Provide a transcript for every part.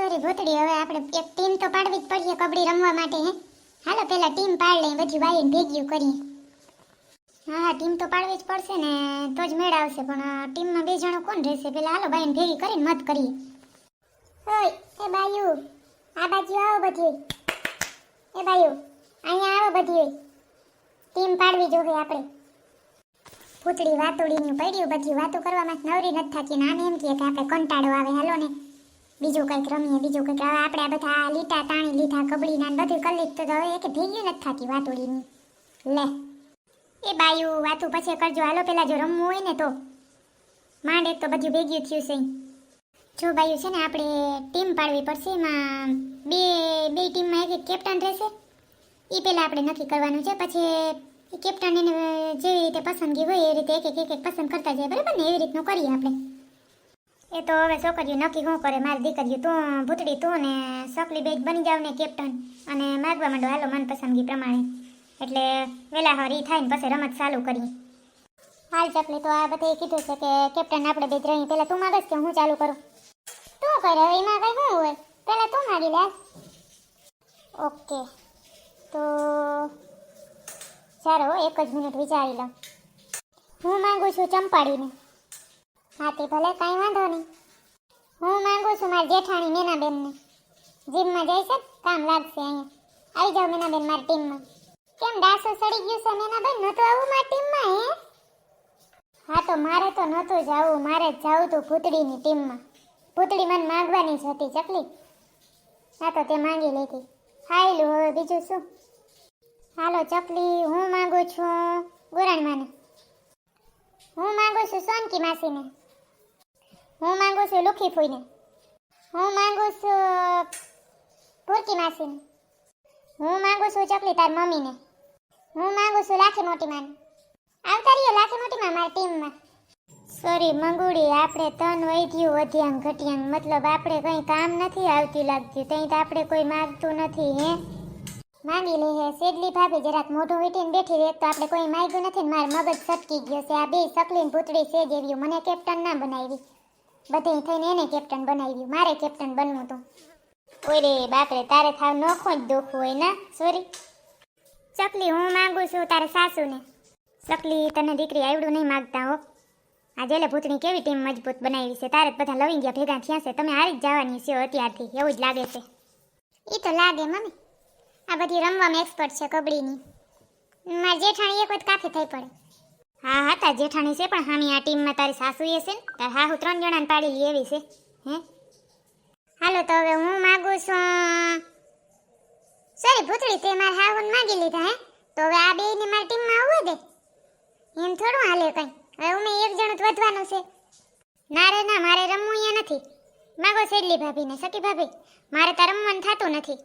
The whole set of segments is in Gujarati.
સોરી ભૂતડી, હવે આપણે એક ટીમ તો પાડવી જ પડશે કબડ્ડી રમવા માટે, હે? હાલો, પેલા ટીમ પાડ લઈએ પછી બાઈને ભેગ્યું કરીએ. હા હા, ટીમ તો પાડવી જ પડશે ને, તો જ મેળ આવશે, પણ ટીમમાં બે જણો કોણ રહેશે? પેલા હાલો બાઈને ભેગી કરીને મત કરીએ. ઓય, એ બાયુ, આ બાજુ આવો બધી. એ બાયુ, અહીંયા આવો બધી. ટીમ પાડવી જોઈએ આપણે. ભૂતડી વાતુડીનું પડ્યું, બધી વાતો કરવામાં નવરી નથી થતી, ને આને એમ કે આપણે કંટાળો આવે, હાલો ને. બીજું કંઈક રમીએ, બીજું કંઈક હવે આપણે આ બધા લીટા તાણી લીધા, કબડીના બધું કરી લીધું તો એક ભેગી નથી થતી વાતુડીની. લે. એ બાયું, વાતું પછી કરજો. હાલો, પેલા જો રમવું હોય ને તો. માંડે તો બધું ભેગ્યું થયું છે. જો બાયું છે ને, આપણે ટીમ પાડવી પડશે. એમાં બે બે ટીમમાં એક એક કેપ્ટન રહેશે. એ પહેલાં આપણે નક્કી કરવાનું છે. પછી એ કેપ્ટન એને જેવી રીતે પસંદગી હોય એ રીતે એક એક એક પસંદ કરતા જાય. બરાબર ને? એવી રીતનું કરીએ આપણે. એ તો હવે છોકરીઓ નક્કી શું કરે? મારી દીકરીઓ તું, ભૂતડી તું ને સકલી બેજ બની જાવ ને કેપ્ટન. અને માગવા માંડો હાલો મન પસંદગી પ્રમાણે. એટલે વેલા હરી થાય ને પછી રમત ચાલુ કરીએ. હાલ ચકલી તો આ બધે કીધું છે કે કેપ્ટન આપણે બેજ રહી પહેલાં તું માગસ કે હું ચાલુ કરું? તું કરે એમાં કઈ શું હોય? પહેલાં તું માગી લે. ઓકે. તો સારો એક જ મિનિટ વિચારી લઉં. હું માંગુ છું ચંપાડીને હા તે ભલે કાંઈ વાંધો નહીં. હું માંગુ છું મારી જેઠાણી મીનાબેનને. જીમમાં જઈશ કામ લાગશે અહીંયા. આવી જાઓ મીનાબેન મારી ટીમમાં. કેમ ડાસો સડી ગયું છે મીનાબેન? નહોતું આવું મારી ટીમમાં, હે? હા તો મારે તો નહોતું જવું મારે જ જવું હતું ભૂતડીની ટીમમાં. ભૂતડી મને માંગવાની જ હતી, ચકલી. હા તો તે માંગી લીધી. હાયલું હવે બીજું શું? હાલો ચકલી, હું માંગુ છું, ગોરાણીમાને. હું માંગુ છું સોનકી માસીને. હું માંગુ છું લુખી ફૂઈને હું માંગુ છું પૂરકી માસીને. હું માંગુ છું ચકલી તાર મમ્મીને. હું માંગુ છું લાખી મોટી માને આવતા રહ્યો લાખી મોટી માં મારી ટીમમાં. સોરી, મંગુડી, આપણે તન વૈધ્યું વધ્યાંગ, ઘટ્યાંગ. મતલબ આપણે કંઈ કામ નથી આવતી લાગતી. ત્યાં તો આપણે કોઈ માગતું નથી, હે? માંગી લે, હે? સેડલી ભાભી જરાક મોઢું વીટીને બેઠી રહે, તો આપણે કોઈ માગ્યું નથી ને મારું મગજ સટકી ગયો છે. આ બે સકલીન પૂતળી છે જેવી મને કેપ્ટન ના બનાવી. બધે થઈને એને કેપ્ટન બનાવ્યું. મારે કેપ્ટન બનવું તું ઓય રે બાપરે, તારે થાવ નોખો જ દુઃખ હોય ના? સોરી ચકલી, હું માંગુ છું તારા સાસુને. ચકલી, તને દીકરી આવડું નહીં માગતા હો. આ જેલે ભૂતની કેવી ટીમ મજબૂત બનાવી છે? તારે બધા લવિંગ ગયા ભેગા થયા છે. તમે હારી જ જવાની છો અત્યારથી. એવું જ લાગે છે. એ તો લાગે, મમ્મી. આ બધી રમવામાં એક્સપર્ટ છે કબડીની મારી જેઠાણી એક વખત કાફી થઈ પડે. હા હા, તાર જેઠાણી છે પણ હામી આ ટીમમાં તારી સાસુ એ છે ને? તાર હાહુ ત્રણ જણાને પાડી લી એવી છે, હે? હાલો, તો હવે હું માગું છું. સોરી ભૂતળી, તે મારા હાહુને માગી લીધા, હે? તો હવે આ બેયને મારી ટીમમાં આવવા દે. એમ થોડું હાલે કંઈ. હવે અમે એક જણ જ વધવાનું છે. ના રે, ના, મારે રમવું અહીંયા નથી. માગો સેડલી ભાભીને સકી ભાભી. મારે તો રમવાનું થતું નથી.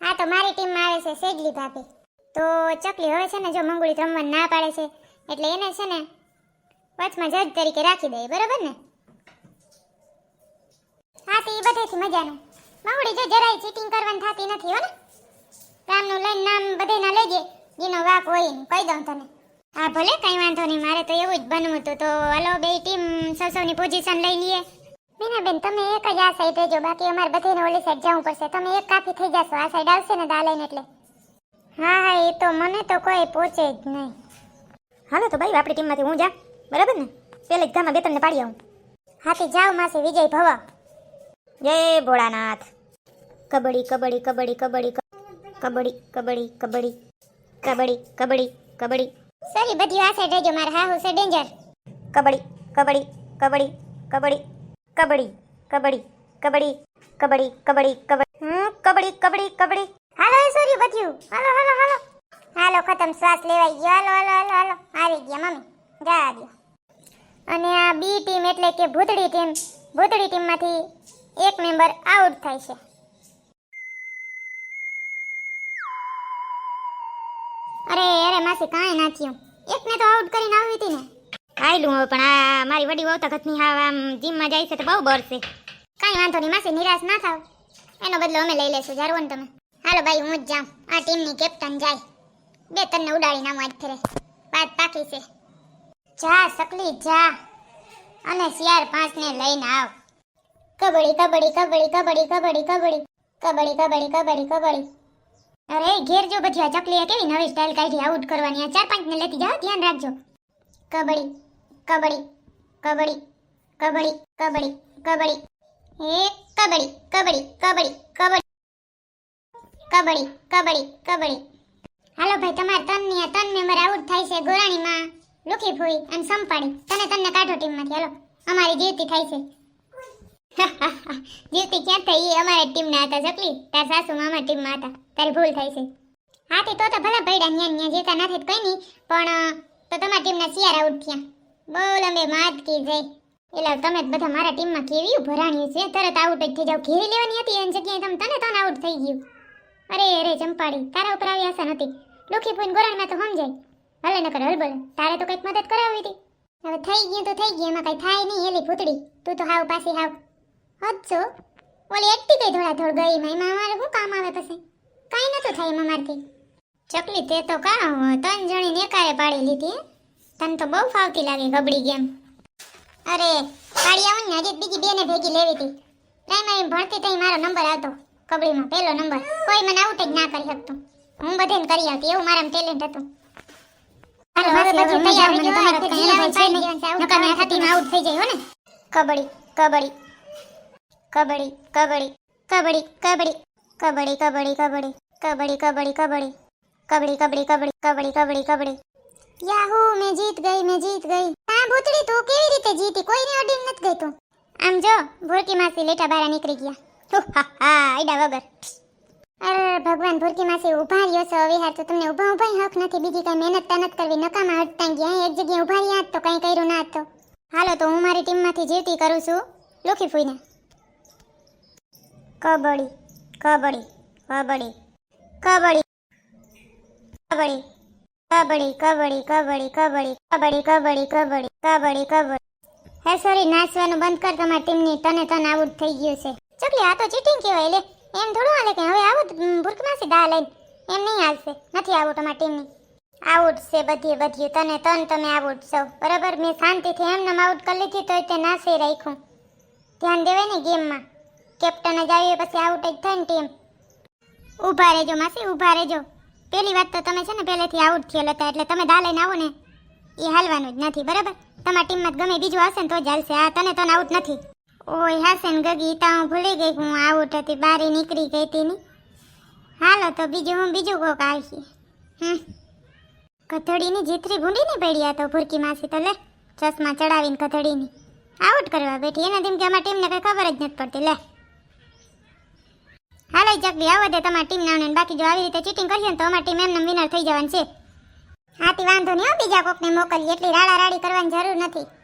હા, તો મારી ટીમમાં આવે છે સેડલી ભાભી. તો ચકલી હવે છે ને, જો મંગળી રમવાનું ના પાડે છે એટલે એને છે ને વચમાં જજ તરીકે રાખી દઈએ બરાબર ને? હા, તો બધેથી મજાનું. માવડી જો જરાય ચીટિંગ કરવાની થતી નથી, હો ને? કામનું લઈને નામ બધાના લેજે. જેનો વાક હોય એનું કહી દઉં તને. હા, ભલે, કઈ વાંધો નહીં, મારે તો એવું જ બનવું હતું. તો હલો, બે ટીમ સૌ સૌની પોઝિશન લઈ લઈએ. મીનાબેન, તમે એક જ આ સાઈડ રહેજો. બાકી અમારે બધાને ઓલી સાઈડ જવું પડશે. તમે એક કાફી થઈ જશો. આ સાઈડ આવશે ને દા એટલે. હા હા, એ તો મને તો કોઈ પહોંચે જ નહીં. હાલો તો ભાઈ આપણી ટીમમાંથી હું જા બરાબર ને પેલે જ ગામમાં બે તમને પાડી આવું હાથી જાવ માસી વિજય ભવ જય ભોળાનાથ કબડ્ડી કબડ્ડી કબડ્ડી કબડ્ડી કબડ્ડી કબડ્ડી કબડ્ડી કબડ્ડી કબડ્ડી કબડ્ડી સોરી બધી આ સાઈડ રહેજો મારા હાહુ છે ડેન્જર કબડ્ડી કબડ્ડી કબડ્ડી કબડ્ડી કબડ્ડી કબડ્ડી કબડ્ડી કબડ્ડી કબડ્ડી કબડ્ડી કબડ્ડી કબડ્ડી કબડ્ડી હાલો સોરી બધ્યું હાલો હાલો હાલો હાલો ખતમ. શ્વાસ લેવાઈ ગયો. હાલો હાલો હાલો હાલો. આવી ગયા મમ્મી. જા દો. અને આ બી ટીમ એટલે કે ભૂતડી ટીમ ભૂતડી ટીમમાંથી એક મેમ્બર આઉટ થાય છે. અરે અરે માસી કાંઈ ના થયું. એકને તો આઉટ કરીને આવી હતી ને. આયલું હવે પણ આ મારી વડી વહુ તો ઘટની હા આમ જીમમાં જાય છે તો બહુ બળશે કાંઈ વાંધો નહીં માસી નિરાશ ના થાવ. એનો બદલો અમે લઈ લેશું. જારવો ને તમે. હાલો ભાઈ હું જ જાઉં. આ ટીમની કેપ્ટન જાય. બે તને ઉડાડી નાખું આજ ફેરે વાત પાકી છે જા સકલી જા અને શિયાર પાંચને લઈને આવ કબડ્ડી કબડ્ડી કબડ્ડી કબડ્ડી કબડ્ડી કબડ્ડી કબડ્ડી કબડ્ડી કબડ્ડી અરે ઘેર જો બધી આ ચકલીએ કેવી નવી સ્ટાઇલ કાઢી આઉટ કરવાની આ ચાર પાંચ ને લેતી જાઓ ધ્યાન રાખજો કબડ્ડી કબડ્ડી કબડ્ડી કબડ્ડી કબડ્ડી કબડ્ડી એ કબડ્ડી કબડ્ડી કબડ્ડી કબડ્ડી કબડ્ડી કબડ્ડી કબડ્ડી હાલો ભાઈ, તમારે તનની તન મેમ્બર આઉટ થાય છે ગોરાણીમાં. લુખી ફૂઈ અને સંપાડી તને તને કાઢો ટીમમાંથી, હાલો. અમારી જીવતી થાય છે. જીવતી ક્યાં થઈ? એ અમારી ટીમના હતા, ચકલી. તાર સાસુ મામા ટીમમાં હતા. તારી ભૂલ થાય છે. હા, તે તો તો ભલે પૈડા ન્યા ન્યા જીતા નથી કઈ નહીં. પણ તો તમારી ટીમના શિયાર આઉટ થયા. બોલ, અમે માત કી જય. એટલે તમે બધા મારા ટીમમાં કેવી ભરાણી છે? તરત આઉટ જ થઈ જાવ ઘેરી લેવાની હતી એની જગ્યાએ. તમે તને તને આઉટ થઈ ગયું. અરે અરે ચંપાડી તારા ઉપર આવી આશા નથી દુઃખી ફૂઈને ગોરાણમાં તો સમજાય ભલે નકર હલબલ, તારે તો કંઈક મદદ કરાવી હતી. હવે થઈ ગયું તો થઈ ગયું, એમાં કંઈ થાય નહીં એલી ભૂતડી. તું તો હાવ પાછી હાવ. હજો ઓલી એકટી કઈ ધોળા ધોળ ગઈ માં એમાં અમારે શું કામ આવે પછી? કાંઈ નતું થાય એમાં મારથી ચકલી, તે તો કા ત્રણ જણી નેકારે પાડી લીધી? તને તો બહુ ફાવતી લાગે ગબડી ગેમ. અરે, પાડી આવું ને, હજી બીજી બેને ભેગી લેવી હતી. પ્રાઇમરી ભણતી તઈ મારો નંબર આવતો. કબડ્ડીમાં પહેલો નંબર કોઈ મને આઉટ જ ના કરી શકતું હું બધાને કરી આવતી એવું મારામાં ટેલેન્ટ હતું હાલો હવે પછી તૈયાર રહેજો તમારે કઈ અનુભવ છે નહીં નકર મેં હાથીમાં આઉટ થઈ જાય હો ને કબડ્ડી કબડ્ડી કબડ્ડી કબડ્ડી કબડ્ડી કબડ્ડી કબડ્ડી કબડ્ડી કબડ્ડી કબડ્ડી કબડ્ડી કબડ્ડી કબડ્ડી કબડ્ડી કબડ્ડી કબડ્ડી કબડ્ડી કબડ્ડી યાહુ મેં જીત ગઈ મેં જીત ગઈ હા ભૂતડી તું કેવી રીતે જીતી કોઈને અડીને નથી ગઈ તું આમ જો ભૂરકી માસી લેટા બહાર નીકળી ગયા હા વગર અરે ભગવાન ભૂરકી માસી ઊભા રહ્યો છો હાર તો તમને ઊભા ઊભા હક નથી બીજી કઈ મહેનત તનત કરવી નકામા હટતા ગયા એક જગ્યાએ ઊભા રહ્યા તો કઈ કર્યું ના હતો હાલો તો હું મારી ટીમમાંથી જીતી કરું છું લોખી ફૂઈને કબડ્ડી કબડ્ડી કબડ્ડી કબડ્ડી કબડ્ડી કબડ્ડી કબડ્ડી કબડ્ડી કબડ્ડી કબડ્ડી કબડ્ડી કબડ્ડી કબડ્ડી કબડ્ડી હે સોરી નાચવાનું બંધ કર તમારી ટીમની તને તને આઉટ થઈ ગયું છે ચકલી આ તો ચીટિંગ કહેવાય લે. એમ થોડું હાલે કે હવે આવો ભૂરકમાં સીધા લઈને. એમ નહીં હાલશે. નથી આવું તમારી ટીમની. આઉટ છે બધી બધી તને તન તમે આઉટ છો. બરાબર? મેં શાંતિથી એમને આઉટ કરી લીધી તો તે નાસે રાખ્યું. ધ્યાન દેવાય ને ગેમમાં. કેપ્ટન જ આવીએ પછી આઉટ જ થાય ને ટીમ. ઊભા રહેજો માસી, ઊભા રહેજો. પેલી વાત તો તમે છે ને પહેલેથી આઉટ થયેલ હતા એટલે તમે દા આવો ને. એ હાલવાનું જ નથી. બરાબર? તમારા ટીમમાં ગમે બીજું હશે ને તો જ હાલશે. આ તને તને આઉટ નથી. ઓય હાસન ગગી તા હું ભૂલી ગઈ હું આઉટ હતી, બારી નીકળી ગઈ હતી ની. હાલો તો બીજું હું બીજું કોક આવશે. હમ. કથળીની જીતરી ભૂંડી નહીં પડી આ તો ભૂરકી માસી તો લે, ચશ્મા ચડાવીને કથળીની. આઉટ કરવા બેઠી, એના તેમ કે અમારી ટીમને કઈ ખબર જ નથી પડતી, લે. હાલો ચકલી આવો દે તમારી ટીમ નાવને બાકી જો આવી રીતે ચીટિંગ કરીએ ને તો અમારી ટીમ એમને વિનર થઈ જવાની છે. હાથી વાંધો નહીં બીજા કોકને મોકલીએ, એટલી રાડા રાડી કરવાની જરૂર નથી.